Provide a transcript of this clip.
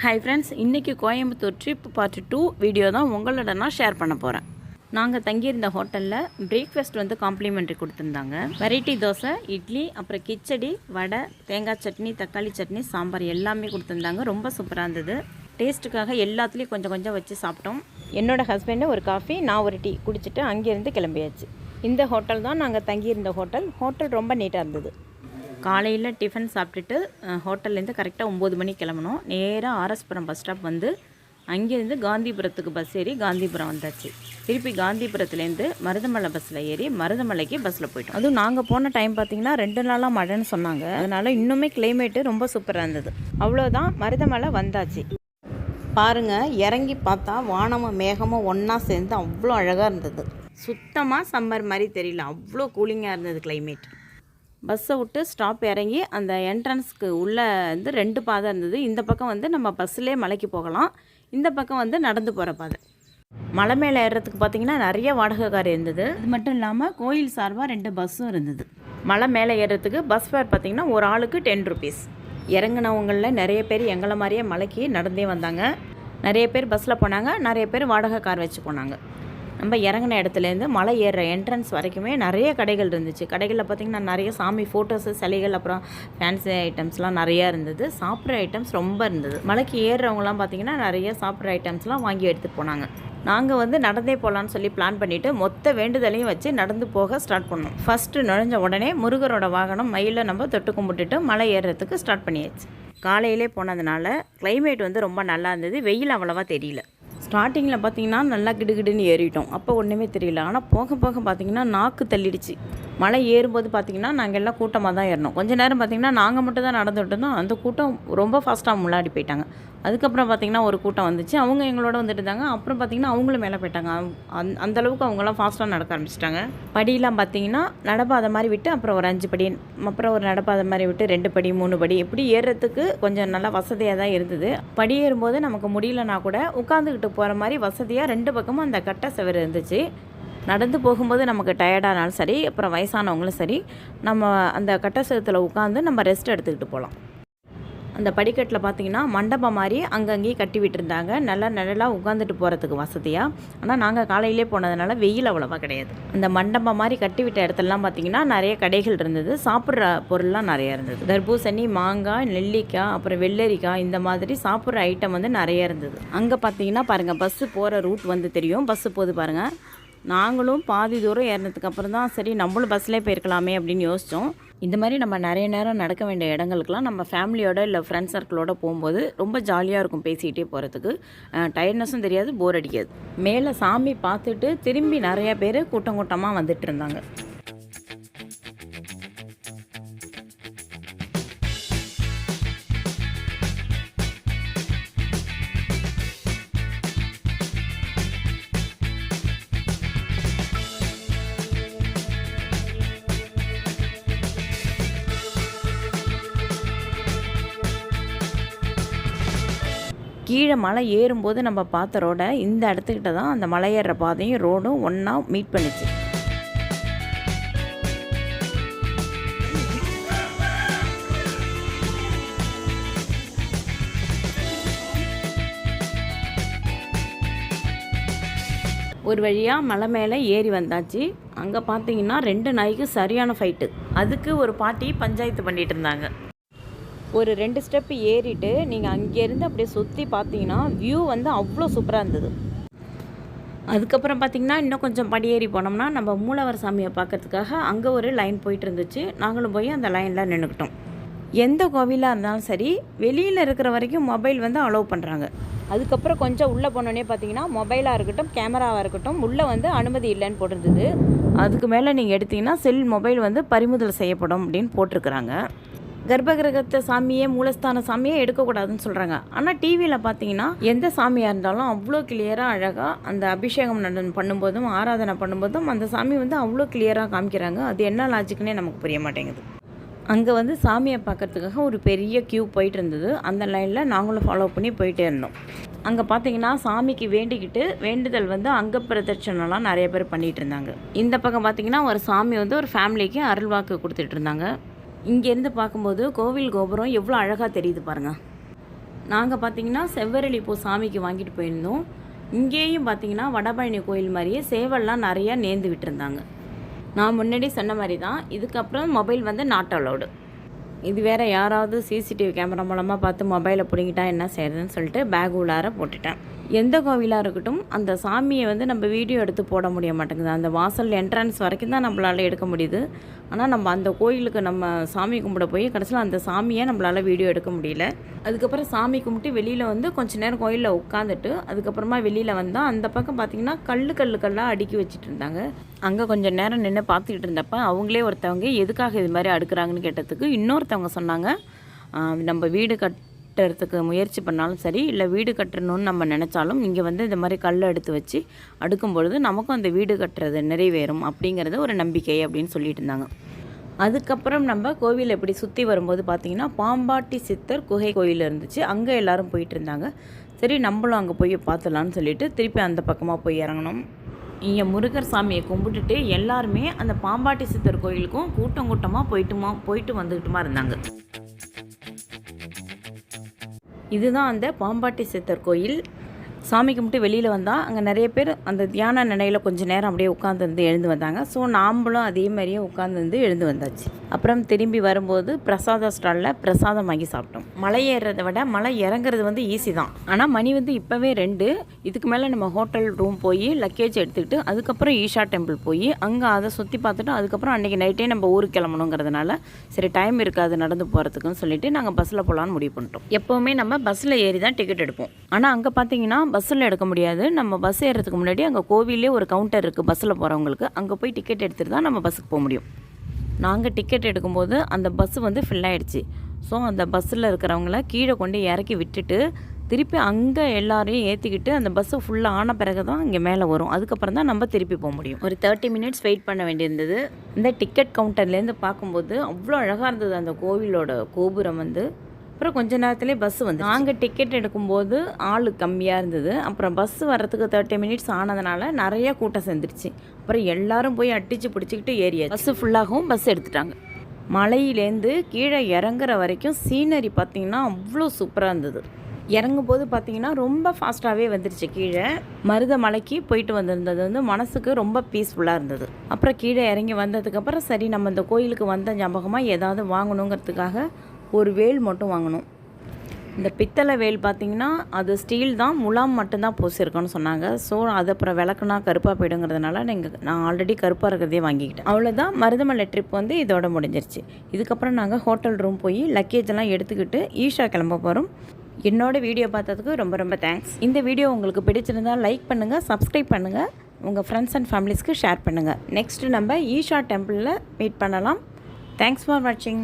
Hi friends இன்றைக்கி Coimbatore trip part two video தான் உங்களோட நான் ஷேர் பண்ண போகிறேன் நாங்கள் தங்கியிருந்த ஹோட்டலில் பிரேக்ஃபாஸ்ட் வந்து காம்ப்ளிமெண்ட்ரி கொடுத்துருந்தாங்க. வெரைட்டி தோசை இட்லி அப்புறம் கிச்சடி வடை தேங்காய் சட்னி தக்காளி சட்னி சாம்பார் எல்லாமே கொடுத்துருந்தாங்க. ரொம்ப சூப்பராக இருந்தது. டேஸ்ட்டுக்காக எல்லாத்துலேயும் கொஞ்சம் கொஞ்சம் வச்சு சாப்பிட்டோம். என்னோட ஹஸ்பண்டு ஒரு காஃபி நான் ஒரு டீ குடிச்சிட்டு அங்கேருந்து கிளம்பியாச்சு. இந்த ஹோட்டல் தான் நாங்கள் தங்கியிருந்த ஹோட்டல் ஹோட்டல் ரொம்ப நீட்டாக இருந்தது. காலையில் டிஃபன் சாப்பிட்டுட்டு ஹோட்டல்லேருந்து கரெக்டாக ஒம்பது மணிக்கு கிளம்பணும் நேராக ஆர்எஸ்புரம் பஸ் ஸ்டாப் வந்து அங்கேருந்து காந்திபுரத்துக்கு பஸ் ஏறி காந்திபுரம் வந்தாச்சு. திருப்பி காந்திபுரத்துலேருந்து மருதமலை பஸ்ஸில் ஏறி மருதமலைக்கு பஸ்ஸில் போயிட்டோம். அதுவும் நாங்கள் போன டைம் பார்த்தீங்கன்னா ரெண்டு நாளாக மழைன்னு சொன்னாங்க. அதனால் இன்னுமே கிளைமேட்டு ரொம்ப சூப்பராக இருந்தது. அவ்வளோதான் மருதமலை வந்தாச்சு. பாருங்க இறங்கி பார்த்தா வானமும் மேகமும் ஒன்றா சேர்ந்து அவ்வளோ அழகாக இருந்தது. சுத்தமாக சம்மர் மாதிரி தெரியல. அவ்வளோ கூலிங்காக இருந்தது கிளைமேட் பஸ்ஸை விட்டு ஸ்டாப் இறங்கி அந்த என்ட்ரன்ஸ்க்கு உள்ளே வந்து ரெண்டு பாதை இருந்தது. இந்த பக்கம் வந்து நம்ம பஸ்ஸிலே மலைக்கு போகலாம். இந்த பக்கம் வந்து நடந்து போகிற பாதை. மலை மேலே ஏறுறதுக்கு பார்த்தீங்கன்னா நிறைய வாடகை கார் இருந்தது. இது மட்டும் இல்லாமல் கோயில் சார்பாக ரெண்டு பஸ்ஸும் இருந்தது. மலை மேலே ஏறுறதுக்கு பஸ் ஃபேர் பார்த்தீங்கன்னா ஒரு ஆளுக்கு டென் ருபீஸ் இறங்குனவங்களில் நிறைய பேர் எங்களை மாதிரியே மலைக்கு நடந்தே வந்தாங்க. நிறைய பேர் பஸ்ஸில் போனாங்க. நிறைய பேர் வாடகை கார் வச்சு போனாங்க. நம்ம இறங்கின இடத்துலேருந்து மலை ஏறுற என்ட்ரன்ஸ் வரைக்குமே நிறைய கடைகள் இருந்துச்சு. கடைகளில் பார்த்திங்கன்னா நிறைய சாமி ஃபோட்டோஸு சிலைகள் அப்புறம் ஃபேன்சி ஐட்டம்ஸ்லாம் நிறையா இருந்தது. சாப்பிட்ற ஐட்டம்ஸ் ரொம்ப இருந்தது. மலைக்கு ஏறுறவங்களாம் பார்த்திங்கன்னா நிறைய சாப்பிட்ற ஐட்டம்ஸ்லாம் வாங்கி எடுத்துகிட்டு போனாங்க. நாங்கள் வந்து நடந்தே போகலான்னு சொல்லி பிளான் பண்ணிவிட்டு மொத்த வேண்டுதலையும் வச்சு நடந்து போக ஸ்டார்ட் பண்ணோம். ஃபஸ்ட்டு நுழைஞ்ச உடனே முருகரோட வாகனம் மயிலை நம்ம தொட்டு கும்பிட்டுட்டு மலை ஏறுறதுக்கு ஸ்டார்ட் பண்ணியாச்சு. காலையிலே போனதுனால கிளைமேட் வந்து ரொம்ப நல்லா இருந்தது. வெயில் அவ்வளோவா தெரியல. ஸ்டார்டிங்கில் பார்த்தீங்கன்னா நல்லா கிடுகிடுன்னு ஏறிட்டோம். அப்போ ஒன்றுமே தெரியல. ஆனால் போக போக பார்த்தீங்கன்னா நாக்கு தள்ளிடுச்சு. மலை ஏறும்போது பார்த்திங்கன்னா நாங்கள் எல்லாம் கூட்டமாக தான் ஏறினோம் கொஞ்ச நேரம் பார்த்தீங்கன்னா நாங்கள் மட்டும் தான் நடந்துகிட்டு இருந்தோம். அந்த கூட்டம் ரொம்ப ஃபாஸ்ட்டாக முன்னாடி போயிட்டாங்க. அதுக்கப்புறம் பார்த்திங்கன்னா ஒரு கூட்டம் வந்துச்சு. அவங்க எங்களோட வந்துட்டு இருந்தாங்க. அப்புறம் பார்த்திங்கன்னா அவங்களும் மேலே போயிட்டாங்க. அந் அந்த அளவுக்கு அவங்களாம் ஃபாஸ்ட்டாக நடக்க ஆரம்பிச்சிட்டாங்க. படியெலாம் பார்த்தீங்கன்னா நடப்பாதை மாதிரி விட்டு அப்புறம் ஒரு அஞ்சு படி அப்புறம் ஒரு நடப்பாதை மாதிரி விட்டு ரெண்டு படி மூணு படி இப்படி ஏறுறதுக்கு கொஞ்சம் நல்லா வசதியாக தான் இருந்தது. படி ஏறும்போது நமக்கு முடியலனா கூட உட்காந்துக்கிட்டு போகிற மாதிரி வசதியாக ரெண்டு பக்கமும் அந்த கட்டை செவர் இருந்துச்சு. நடந்து போகும்போது நமக்கு டயர்டானாலும் சரி அப்புறம் வயசானவங்களும் சரி நம்ம அந்த கட்டை செவத்தில் உட்காந்து நம்ம ரெஸ்ட் எடுத்துக்கிட்டு போகலாம் அந்த படிக்கட்டில் பார்த்தீங்கன்னா மண்டபம் மாதிரி அங்கங்கேயே கட்டி விட்டுருந்தாங்க. நல்லா நிழலாக உட்காந்துட்டு போகிறதுக்கு வசதியாக ஆனால் நாங்கள் காலையிலே போனதுனால வெயில் அவ்வளோவா கிடையாது. அந்த மண்டபம் மாதிரி கட்டி விட்ட இடத்துலலாம் பார்த்தீங்கன்னா நிறைய கடைகள் இருந்தது. சாப்பிட்ற பொருள்லாம் நிறைய இருந்தது. தர்பூசணி மாங்காய் நெல்லிக்காய் அப்புறம் வெள்ளரிக்காய் இந்த மாதிரி சாப்பிட்ற ஐட்டம் வந்து நிறைய இருந்தது. அங்கே பார்த்தீங்கன்னா பாருங்கள் பஸ்ஸு போகிற ரூட் வந்து தெரியும். பஸ்ஸு போகுது பாருங்கள் நாங்களும் பாதி தூரம் ஏறினதுக்கு அப்புறம் தான் சரி நம்மளும் பஸ்லேயே போயிருக்கலாமே அப்படின்னு யோசித்தோம் இந்த மாதிரி நம்ம நிறைய நேரம் நடக்க வேண்டிய இடங்களுக்குலாம் நம்ம ஃபேமிலியோட இல்லை ஃப்ரெண்ட்ஸ் சர்க்கிளோட போகும்போது ரொம்ப ஜாலியாக இருக்கும் பேசிக்கிட்டே போகிறதுக்கு டயர்ட்னஸும் தெரியாது போர் அடிக்காது. மேலே சாமி பார்த்துட்டு திரும்பி நிறைய பேர் கூட்டம் கூட்டமாக வந்துட்டு இருந்தாங்க. கீழே மலை ஏறும்போது நம்ம பார்த்த ரோடை இந்த இடத்துக்கிட்ட தான் அந்த மலை ஏறுற பாதையும் ரோடும் ஒன்றா மீட் பண்ணுச்சு. ஒரு வழியாக மலை மேலே ஏறி வந்தாச்சு. அங்கே பார்த்தீங்கன்னா ரெண்டு நாய்க்கு சரியான ஃபைட்டு அதுக்கு ஒரு பாட்டி பஞ்சாயத்து பண்ணிகிட்டு இருந்தாங்க. ஒரு ரெண்டு ஸ்டெப் ஏறிட்டு நீங்கள் அங்கேருந்து அப்படியே சுற்றி பார்த்தீங்கன்னா வியூ வந்து அவ்வளோ சூப்பராக இருந்தது. அதுக்கப்புறம் பார்த்திங்கன்னா இன்னும் கொஞ்சம் படியேறி போனோம்னா நம்ம மூலவர் சாமியை பார்க்கறதுக்காக அங்கே ஒரு லைன் போயிட்டு இருந்துச்சு. நாங்களும் போய் அந்த லைனில் நின்றுக்கிட்டோம் எந்த கோவிலாக இருந்தாலும் சரி வெளியில் இருக்கிற வரைக்கும் மொபைல் வந்து அலோவ் பண்ணுறாங்க அதுக்கப்புறம் கொஞ்சம் உள்ளே போனோடனே பார்த்தீங்கன்னா மொபைலாக இருக்கட்டும் கேமராவாக இருக்கட்டும் உள்ளே வந்து அனுமதி இல்லைன்னு போட்டிருந்தது. அதுக்கு மேலே நீங்கள் எடுத்தீங்கன்னா செல் மொபைல் வந்து பறிமுதல் செய்யப்படும் அப்படின்னு போட்டிருக்கிறாங்க. கர்ப்பகிரகத்தை சாமியே மூலஸ்தான சாமியே எடுக்கக்கூடாதுன்னு சொல்கிறாங்க ஆனால் டிவியில் பார்த்தீங்கன்னா எந்த சாமியாக இருந்தாலும் அவ்வளோ கிளியராக அழகாக அந்த அபிஷேகம் நடன் பண்ணும்போதும் ஆராதனை பண்ணும்போதும் அந்த சாமி வந்து அவ்வளோ கிளியராக காமிக்கிறாங்க. அது என்ன லாஜிக்னே நமக்கு புரிய மாட்டேங்குது. அங்கே வந்து சாமியை பார்க்கறதுக்காக ஒரு பெரிய க்யூ போயிட்டு இருந்தது. அந்த லைனில் நாங்களும் ஃபாலோ பண்ணி போயிட்டே இருந்தோம். அங்கே பார்த்தீங்கன்னா சாமிக்கு வேண்டிக்கிட்டு வேண்டுதல் வந்து அங்க பிரதட்சணம்லாம் நிறைய பேர் பண்ணிகிட்டு இருந்தாங்க. இந்த பக்கம் பார்த்தீங்கன்னா ஒரு சாமி வந்து ஒரு ஃபேமிலிக்கு அருள்வாக்கு கொடுத்துட்டு இருந்தாங்க. இங்கேருந்து பார்க்கும்போது கோவில் கோபுரம் எவ்வளோ அழகாக தெரியுது பாருங்கள் நாங்கள் பார்த்தீங்கன்னா செவ்வரளி பூ சாமிக்கு வாங்கிட்டு போயிருந்தோம். இங்கேயும் பார்த்தீங்கன்னா வடபழனி கோயில் மாதிரியே சேவல்லாம் நிறையா நேர்ந்து விட்டுருந்தாங்க. நான் முன்னாடி சொன்ன மாதிரி தான் இதுக்கப்புறம் மொபைல் வந்து நாட் அலோடு இது வேற யாராவது சிசிடிவி கேமரா மூலமாக பார்த்து மொபைலை பிடிங்கிட்டா என்ன செய்யறதுன்னு சொல்லிட்டு பேக் உள்ளார போட்டுட்டேன். எந்த கோவிலாக இருக்கட்டும் அந்த சாமியை வந்து நம்ம வீடியோ எடுத்து போட முடிய மாட்டேங்குது. அந்த வாசல் என்ட்ரன்ஸ் வரைக்கும் தான் நம்மளால் எடுக்க முடியுது. ஆனால் நம்ம அந்த கோயிலுக்கு நம்ம சாமி கும்பிட போய் கடைசியில் அந்த சாமியை நம்மளால் வீடியோ எடுக்க முடியல. அதுக்கப்புறம் சாமி கும்பிட்டு வெளியில் வந்து கொஞ்ச நேரம் கோயிலில் உட்காந்துட்டு அதுக்கப்புறமா வெளியில் வந்தால் அந்த பக்கம் பார்த்திங்கன்னா கல் கல் கல்லாக அடுக்கி வச்சுட்டு இருந்தாங்க. அங்கே கொஞ்சம் நேரம் நின்று பார்த்துக்கிட்டு இருந்தப்ப அவங்களே ஒருத்தவங்க எதுக்காக இது மாதிரி அடுக்கிறாங்கன்னு கேட்டதுக்கு இன்னொருத்தவங்க சொன்னாங்க. நம்ம வீடு கட் கட்டுறதுக்கு முயற்சி பண்ணாலும் சரி இல்லை வீடு கட்டணும்னு நம்ம நினச்சாலும் இங்கே வந்து இந்த மாதிரி கல் எடுத்து வச்சு அடுக்கும் பொழுது நமக்கும் அந்த வீடு கட்டுறது நிறைவேறும் அப்படிங்கிறது ஒரு நம்பிக்கை அப்படின்னு சொல்லிட்டு இருந்தாங்க. அதுக்கப்புறம் நம்ம கோவில் இப்படி சுற்றி வரும்போது பார்த்தீங்கன்னா பாம்பாட்டி சித்தர் குகை கோயில் இருந்துச்சு. அங்கே எல்லாரும் போயிட்டு இருந்தாங்க. சரி நம்மளும் அங்கே போய் பார்த்துலான்னு சொல்லிட்டு திருப்பி அந்த பக்கமாக போய் இறங்கணும் இங்கே முருகர் சாமியை கும்பிட்டுட்டு எல்லாருமே அந்த பாம்பாட்டி சித்தர் கோயிலுக்கும் கூட்டம் கூட்டமாக போயிட்டுமா போயிட்டு வந்துக்கிட்டுமா இருந்தாங்க. இதுதான் அந்த பாம்பாட்டி சித்தர் கோயில். சாமி கும்பிட்டு வெளியில் வந்தால் அங்கே நிறைய பேர் அந்த தியான நிலையில் கொஞ்சம் நேரம் அப்படியே உட்காந்துருந்து எழுந்து வந்தாங்க. ஸோ நாம்பளும் அதே மாதிரியே உட்காந்துருந்து எழுந்து வந்தாச்சு. அப்புறம் திரும்பி வரும்போது பிரசாத ஸ்டாலில் பிரசாதம் வாங்கி சாப்பிட்டோம். மலை ஏறுறதை விட மலை இறங்குறது வந்து ஈஸி தான். ஆனால் மணி வந்து இப்போவே ரெண்டு. இதுக்கு மேலே நம்ம ஹோட்டல் ரூம் போய் லக்கேஜ் எடுத்துக்கிட்டு அதுக்கப்புறம் ஈஷா டெம்பிள் போய் அங்கே அதை சுற்றி பார்த்துட்டு அதுக்கப்புறம் அன்றைக்கி நைட்டே நம்ம ஊருக்கு கிளம்பணுங்கிறதுனால சரி டைம் இருக்காது நடந்து போகிறதுக்குன்னு சொல்லிட்டு நாங்கள் பஸ்ஸில் போகலான்னு முடிவு பண்ணிட்டோம். எப்போவுமே நம்ம பஸ்ஸில் ஏறி தான் டிக்கெட் எடுப்போம். ஆனால் அங்கே பார்த்தீங்கன்னா பஸ்ஸில் எடுக்க முடியாது. நம்ம பஸ் ஏறுறதுக்கு முன்னாடி அங்கே கோவிலே ஒரு கவுண்டர் இருக்குது பஸ்ஸில் போகிறவங்களுக்கு அங்கே போய் டிக்கெட் எடுத்துகிட்டு தான் நம்ம பஸ்ஸுக்கு போக முடியும். நாங்கள் டிக்கெட் எடுக்கும்போது அந்த பஸ்ஸு வந்து ஃபில் ஸோ அந்த பஸ்ஸில் இருக்கிறவங்கள கீழே கொண்டு இறக்கி விட்டுட்டு திருப்பி அங்கே எல்லாரையும் ஏற்றிக்கிட்டு அந்த பஸ்ஸு ஃபுல்லாக ஆன பிறகு தான் இங்கே மேலே வரும். அதுக்கப்புறம் தான் நம்ம திருப்பி போக முடியும். ஒரு தேர்ட்டி மினிட்ஸ் வெயிட் பண்ண வேண்டியிருந்தது. இந்த டிக்கெட் கவுண்டர்லேருந்து பார்க்கும்போது அவ்வளோ அழகாக இருந்தது. அந்த கோவிலோட கோபுரம் வந்து. அப்புறம் கொஞ்ச நேரத்துலேயே பஸ் வந்து நாங்கள் டிக்கெட் எடுக்கும்போது ஆள் கம்மியாக இருந்தது. அப்புறம் பஸ் வர்றதுக்கு தேர்ட்டி மினிட்ஸ் ஆனதுனால நிறைய கூட்டம் சேர்ந்துருச்சு. அப்புறம் எல்லாரும் போய் அடித்து பிடிச்சிக்கிட்டு ஏரியா பஸ்ஸு ஃபுல்லாகவும் பஸ் எடுத்துட்டாங்க. மலையிலேருந்து கீழே இறங்குற வரைக்கும் சீனரி பார்த்தீங்கன்னா அவ்வளோ சூப்பராக இருந்தது. இறங்கும்போது பார்த்தீங்கன்னா ரொம்ப ஃபாஸ்ட்டாகவே வந்துருச்சு கீழே. மருத மலைக்கு போயிட்டு வந்திருந்தது வந்து மனசுக்கு ரொம்ப பீஸ்ஃபுல்லாக இருந்தது. அப்புறம் கீழே இறங்கி வந்ததுக்கப்புறம் சரி நம்ம இந்த கோயிலுக்கு வந்த ஞாபகமாக ஏதாவது வாங்கணுங்கிறதுக்காக ஒரு வேல் மட்டும் வாங்கணும். இந்த பித்தளை வேல் பார்த்தீங்கன்னா அது ஸ்டீல் தான் முலாம் மட்டும்தான் பூசியிருக்கோன்னு சொன்னாங்க. ஸோ அது அப்புறம் விளக்குனா கருப்பாக போயிடுங்கிறதுனால நீங்கள் நான் ஆல்ரெடி கருப்பாக இருக்கிறதே வாங்கிக்கிட்டேன். அவ்வளோதான் மருதமலை ட்ரிப் வந்து இதோட முடிஞ்சிருச்சு. இதுக்கப்புறம் நாங்கள் ஹோட்டல் ரூம் போய் லக்கேஜ் எல்லாம் எடுத்துக்கிட்டு ஈஷா கிளம்ப போகிறோம் என்னோட வீடியோ பார்த்ததுக்கு ரொம்ப ரொம்ப தேங்க்ஸ் இந்த வீடியோ உங்களுக்கு பிடிச்சிருந்தால் லைக் பண்ணுங்கள் சப்ஸ்கிரைப் பண்ணுங்கள் உங்கள் ஃப்ரெண்ட்ஸ் அண்ட் ஃபேமிலிஸ்க்கு ஷேர் பண்ணுங்கள் நெக்ஸ்ட்டு நம்ம ஈஷா டெம்பிளில் மீட் பண்ணலாம். தேங்க்ஸ் ஃபார் வாட்சிங்